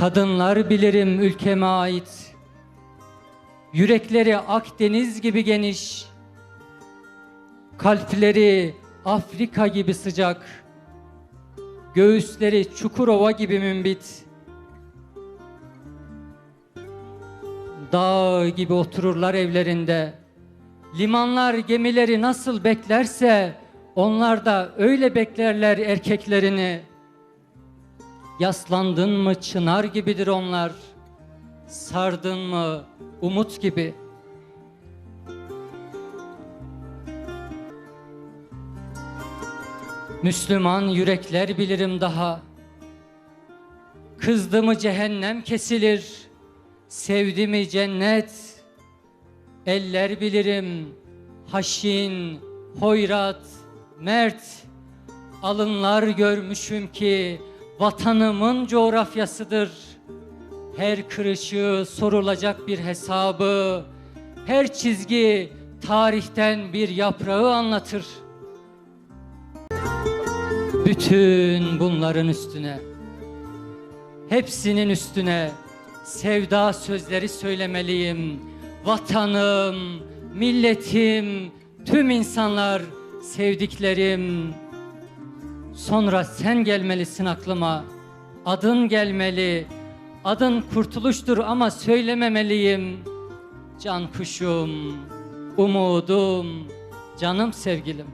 Kadınlar bilirim ülkeme ait. Yürekleri Akdeniz gibi geniş. Kalpleri Afrika gibi sıcak. Göğüsleri Çukurova gibi mümbit. Dağ gibi otururlar evlerinde. Limanlar gemileri nasıl beklerse onlar da öyle beklerler erkeklerini. Yaslandın mı çınar gibidir onlar. Sardın mı umut gibi. Müslüman yürekler bilirim daha. Kızdı mı cehennem kesilir. Sevdi mi cennet. Eller bilirim haşin, hoyrat, mert. Alınlar görmüşüm ki vatanımın coğrafyasıdır. Her kırışı sorulacak bir hesabı, her çizgi tarihten bir yaprağı anlatır. Bütün bunların üstüne, hepsinin üstüne sevda sözleri söylemeliyim. Vatanım, milletim, tüm insanlar, sevdiklerim. Sonra sen gelmelisin aklıma. Adın gelmeli. Adın kurtuluştur ama söylememeliyim. Can kuşum, umudum, canım sevgilim.